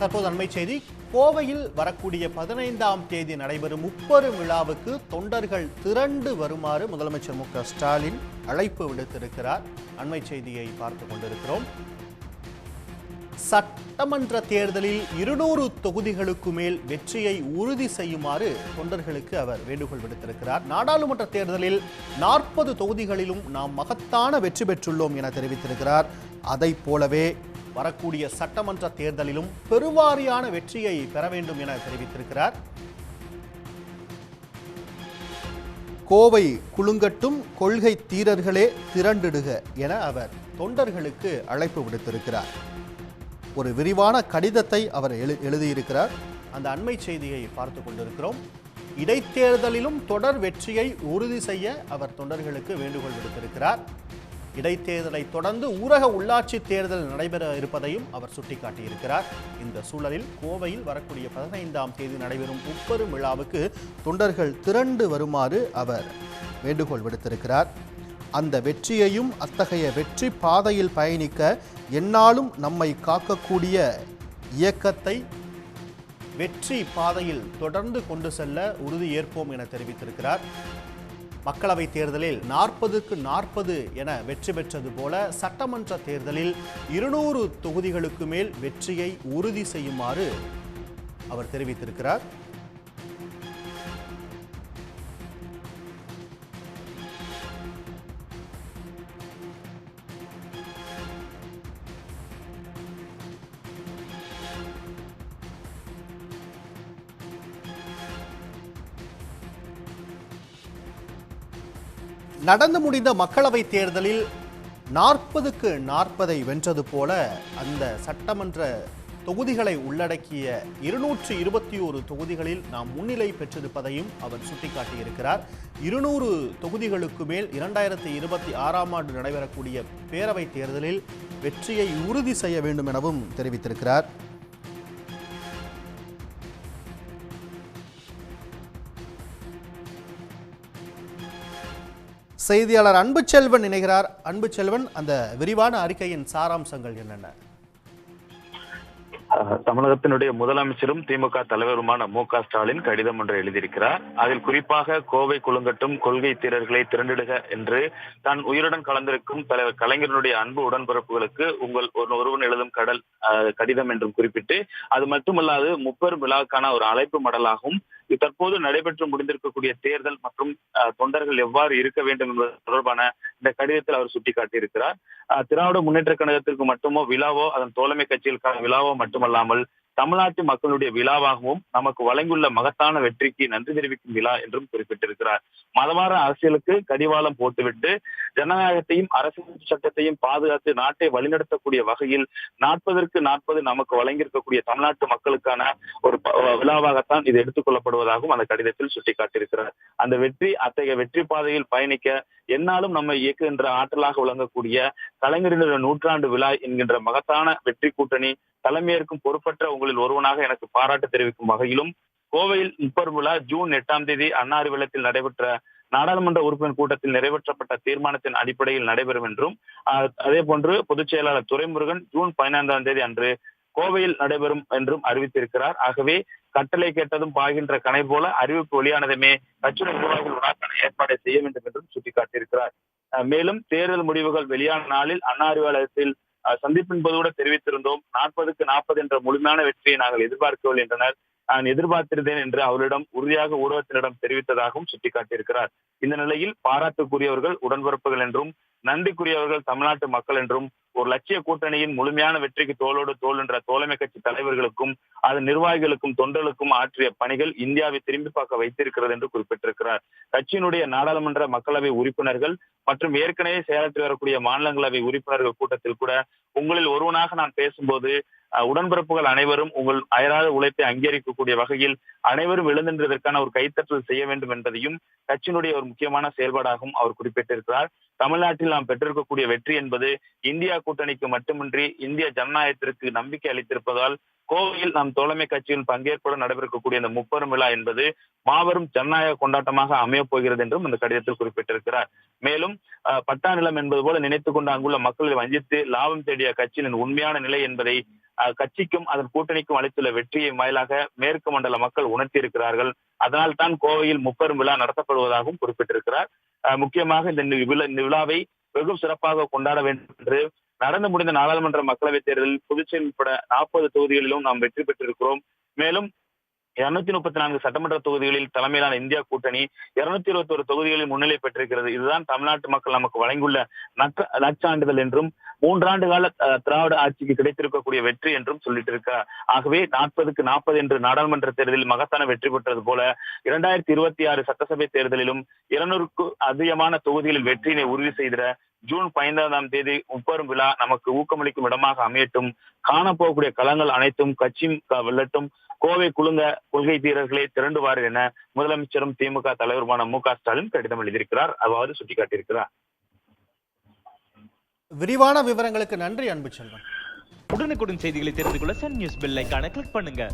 தற்போது அண்மை செய்தி கோவையில் வரக்கூடிய பதினைந்தாம் தேதி நடைபெறும் முப்பெரும் விழாவுக்கு தொண்டர்கள் திரண்டு வருமாறு முதலமைச்சர் மு ஸ்டாலின் அழைப்பு விடுத்திருக்கிறார். அண்மை செய்தியை பார்த்து கொண்டிருக்கிறோம். சட்டமன்ற தேர்தலில் இருநூறு தொகுதிகளுக்கு மேல் வெற்றியை உறுதி செய்யுமாறு தொண்டர்களுக்கு அவர் வேண்டுகோள் விடுத்திருக்கிறார். நாடாளுமன்ற தேர்தலில் நாற்பது தொகுதிகளிலும் நாம் மகத்தான வெற்றி பெற்றுள்ளோம் என தெரிவித்திருக்கிறார். அதைப் போலவே வரக்கூடிய சட்டமன்ற தேர்தலிலும் பெருவாரியான வெற்றியை பெற வேண்டும் என தெரிவித்திருக்கிறார். கோவை குலுங்கட்டும் கொள்கை தீரர்களே திரண்டிடுக என அவர் தொண்டர்களுக்கு அழைப்பு விடுத்திருக்கிறார். ஒரு விரிவான கடிதத்தை அவர் எழு எழுதியிருக்கிறார். அந்த அண்மை செய்தியை பார்த்து கொண்டிருக்கிறோம். இடைத்தேர்தலிலும் தொடர் வெற்றியை உறுதி செய்ய அவர் தொண்டர்களுக்கு வேண்டுகோள் விடுத்திருக்கிறார். இடைத்தேர்தலை தொடர்ந்து ஊரக உள்ளாட்சி தேர்தல் நடைபெற இருப்பதையும் அவர் சுட்டிக்காட்டியிருக்கிறார். இந்த சூழலில் கோவையில் வரக்கூடிய பதினைந்தாம் தேதி நடைபெறும் முப்பெரும் விழாவுக்கு தொண்டர்கள் திரண்டு வருமாறு அவர் வேண்டுகோள் விடுத்திருக்கிறார். அந்த வெற்றியையும் அத்தகைய வெற்றி பாதையில் பயணிக்க என்னாலும் நம்மை காக்கக்கூடிய இயக்கத்தை வெற்றி பாதையில் தொடர்ந்து கொண்டு செல்ல உறுதி ஏற்போம் என தெரிவித்திருக்கிறார். மக்களவை தேர்தலில் நாற்பதுக்கு நாற்பது என வெற்றி பெற்றது போல சட்டமன்ற தேர்தலில் இருநூறு தொகுதிகளுக்கு மேல் வெற்றியை உறுதி செய்யுமாறு அவர் தெரிவித்திருக்கிறார். நடந்து முடிந்த மக்களவைத் தேர்தலில் நாற்பதுக்கு நாற்பதை வென்றது போல அந்த சட்டமன்ற தொகுதிகளை உள்ளடக்கிய இருநூற்று இருபத்தி ஒரு தொகுதிகளில் நாம் முன்னிலை பெற்றிருப்பதையும் அவர் சுட்டிக்காட்டியிருக்கிறார். இருநூறு தொகுதிகளுக்கு மேல் இரண்டாயிரத்தி இருபத்தி ஆறாம் ஆண்டு நடைபெறக்கூடிய பேரவைத் தேர்தலில் வெற்றியை உறுதி செய்ய வேண்டும் எனவும் தெரிவித்திருக்கிறார். செய்தியாளர் அன்பு செல்வன் இணைகிறார். அன்பு செல்வன் அந்த விரிவான அறிக்கையின் சாராம்சங்கள் என்னென்ன? தமிழகத்தினுடைய முதலமைச்சரும் திமுக தலைவருமான மு க ஸ்டாலின் கடிதம் ஒன்றை எழுதியிருக்கிறார். அதில் குறிப்பாக கோவை குழுங்கட்டும் கொள்கை தீரர்களை திரண்டிடுக என்று தான் உயிருடன் கலந்திருக்கும் தலைவர் கலைஞருடைய அன்பு உடன்பிறப்புகளுக்கு உங்கள் ஒரு ஒருவன் எழுதும் கடல் கடிதம் என்றும் குறிப்பிட்டு அது மட்டுமல்லாது முப்பெரும் விழாவுக்கான ஒரு அழைப்பு மடலாகவும் தற்போது நடைபெற்று முடிந்திருக்கக்கூடிய தேர்தல் மற்றும் தொண்டர்கள் எவ்வாறு இருக்க வேண்டும் என்பது தொடர்பான இந்த கடிதத்தில் அவர் சுட்டிக்காட்டியிருக்கிறார். அஹ், திராவிட முன்னேற்ற கழகத்திற்கு மட்டுமோ விழாவோ அதன் தோழமை கட்சிகளுக்கான விழாவோ மட்டுமல்லாமல் தமிழ்நாட்டு மக்களுடைய விழாவாகவும் நமக்கு வழங்கியுள்ள மகத்தான வெற்றிக்கு நன்றி தெரிவிக்கும் விழா என்றும் குறிப்பிட்டிருக்கிறார். மதவார அரசியலுக்கு கடிவாளம் போட்டுவிட்டு ஜனநாயகத்தையும் அரசியல் சட்டத்தையும் பாதுகாத்து நாட்டை வழிநடத்தக்கூடிய வகையில் நாற்பதற்கு நாற்பது நமக்கு வழங்கியிருக்கக்கூடிய தமிழ்நாட்டு மக்களுக்கான ஒரு விழாவாகத்தான் இது எடுத்துக்கொள்ளப்படுவதாகவும் அந்த கடிதத்தில் சுட்டிக்காட்டியிருக்கிறார். அந்த வெற்றி அத்தகைய வெற்றி பாதையில் பயணிக்க என்னாலும் நம்மை இயக்குகின்ற ஆற்றலாக விளங்கக்கூடிய கலைஞரின் நூற்றாண்டு விழா என்கின்ற மகத்தான வெற்றி கூட்டணி தலைமையேற்கும் பொறுப்பற்ற உங்களில் ஒருவனாக எனக்கு பாராட்டு தெரிவிக்கும் வகையிலும் கோவையில் முப்பெரும் விழா ஜூன் எட்டாம் தேதி அண்ணா வெள்ளத்தில் நடைபெற்ற நாடாளுமன்ற உறுப்பினர் கூட்டத்தில் நிறைவேற்றப்பட்ட தீர்மானத்தின் அடிப்படையில் நடைபெறும் என்றும் அதே போன்று பொதுச் செயலாளர் துரைமுருகன் ஜூன் பதினைந்தாம் தேதி அன்று கோவையில் நடைபெறும் என்றும் அறிவித்திருக்கிறார். ஆகவே கட்டளை கேட்டதும் பாய்கின்ற கணை போல அறிவிப்பு வெளியானதுமே கட்சி நிர்வாகிகள் விழாக்கான ஏற்பாடை செய்ய வேண்டும் என்றும் சுட்டிக்காட்டியிருக்கிறார். மேலும் தேர்தல் முடிவுகள் வெளியான நாளில் அண்ணா அறிவாலயத்தில் அஹ், கூட தெரிவித்திருந்தோம். நாற்பதுக்கு நாற்பது என்ற முழுமையான வெற்றியை நாங்கள் எதிர்பார்க்கவில்லை என்றனர். நான் எதிர்பார்த்திருந்தேன் என்று அவரிடம் உறுதியாக ஊடகத்தினரிடம் தெரிவித்ததாகவும் சுட்டிக்காட்டியிருக்கிறார். இந்த நிலையில் பாராட்டுக்குரியவர்கள் உடன்பிறப்புகள் என்றும் நன்றிக்குரியவர்கள் தமிழ்நாட்டு மக்கள் என்றும் ஒரு லட்சிய கூட்டணியின் முழுமையான வெற்றிக்கு தோளோடு தோல் என்ற தோழமை கட்சி தலைவர்களுக்கும் அதன் நிர்வாகிகளுக்கும் தொண்டர்களுக்கும் ஆற்றிய பணிகள் இந்தியாவை திரும்பி பார்க்க வைத்திருக்கிறது என்று குறிப்பிட்டிருக்கிறார். கட்சியினுடைய நாடாளுமன்ற மக்களவை உறுப்பினர்கள் மற்றும் ஏற்கனவே செயலாற்றி வரக்கூடிய மாநிலங்களவை உறுப்பினர்கள் கூட்டத்தில் கூட உங்களில் ஒருவனாக நான் பேசும்போது உடன்பிறப்புகள் அனைவரும் உங்கள் அயராத உழைப்பை அங்கீகரிக்கக்கூடிய வகையில் அனைவரும் எழுந்தின்றதற்கான ஒரு கைத்தட்டல் செய்ய வேண்டும் என்பதையும் கட்சியினுடைய ஒரு முக்கியமான செயல்பாடாகவும் அவர் குறிப்பிட்டிருக்கிறார். தமிழ்நாட்டில் நாம் பெற்றிருக்கக்கூடிய வெற்றி என்பது இந்தியா கூட்டணிக்கு மட்டுமின்றி இந்திய ஜனநாயகத்திற்கு நம்பிக்கை அளித்திருப்பதால் கோவையில் நம் தோழமை கட்சியின் பங்கேற்புடன் நடைபெறக்கூடிய இந்த முப்பெரும் விழா என்பது மாபெரும் ஜனநாயக கொண்டாட்டமாக அமையப் போகிறது என்றும் இந்த கடிதத்தில் குறிப்பிட்டிருக்கிறார். மேலும் பட்டா நிலம் என்பது போல நினைத்துக் கொண்டு அங்குள்ள மக்களை வஞ்சித்து லாபம் தேடிய கட்சியின் உண்மையான நிலை என்பதை கட்சிக்கும் அதன் கூட்டணிக்கும் அளித்துள்ள வெற்றியை வாயிலாக மேற்கு மண்டல மக்கள் உணர்த்தியிருக்கிறார்கள். அதனால் தான் கோவையில் முப்பெரும் விழா நடத்தப்படுவதாகவும் குறிப்பிட்டிருக்கிறார். முக்கியமாக இந்த விழாவை வெகு சிறப்பாக கொண்டாட வேண்டும் என்று நடந்து முடிந்த நாடாளுமன்ற மக்களவைத் தேர்தலில் புதுச்சேரி உட்பட நாற்பது தொகுதிகளிலும் நாம் வெற்றி பெற்றிருக்கிறோம். மேலும் இருநூத்தி முப்பத்தி நான்கு சட்டமன்ற தொகுதிகளில் தலைமையிலான இந்தியா கூட்டணி இருநூத்தி இருபத்தி ஒரு தொகுதிகளில் முன்னிலை பெற்றிருக்கிறது. இதுதான் தமிழ்நாட்டு மக்கள் நமக்கு வழங்கியுள்ள நற்சான்றிதழ் என்றும் மூன்றாண்டு கால திராவிட ஆட்சிக்கு கிடைத்திருக்கக்கூடிய வெற்றி என்றும் சொல்லிட்டு இருக்கிறார் ஆகவே நாற்பதுக்கு நாற்பது என்று நாடாளுமன்ற தேர்தலில் மகத்தான வெற்றி பெற்றது போல இரண்டாயிரத்தி இருபத்தி ஆறு சட்டசபை தேர்தலிலும் இருநூறுக்கு அதிகமான தொகுதிகளில் வெற்றியினை உறுதி செய்திட ஜூன் பதினைந்தாம் தேதி முப்பெரும் விழா நமக்கு ஊக்கமளிக்கும் இடமாக அமையட்டும். காணப்போகக்கூடிய களங்கள் அனைத்தும் கட்சியும் க- வெல்லட்டும். கோவை குலுங்க கொள்கை தீரர்களே திரண்டுவார் என முதலமைச்சரும் திமுக தலைவருமான மு க ஸ்டாலின் கடிதம் எழுதியிருக்கிறார். அவ்வாறு சுட்டிக்காட்டியிருக்கிறார். விரிவான விவரங்களுக்கு நன்றி அன்பு செல்வன் உடனுக்குடன் செய்திகளை தெரிந்து கொள்ள சன் நியூஸ் பெல் ஐகானை கிளிக் பண்ணுங்க.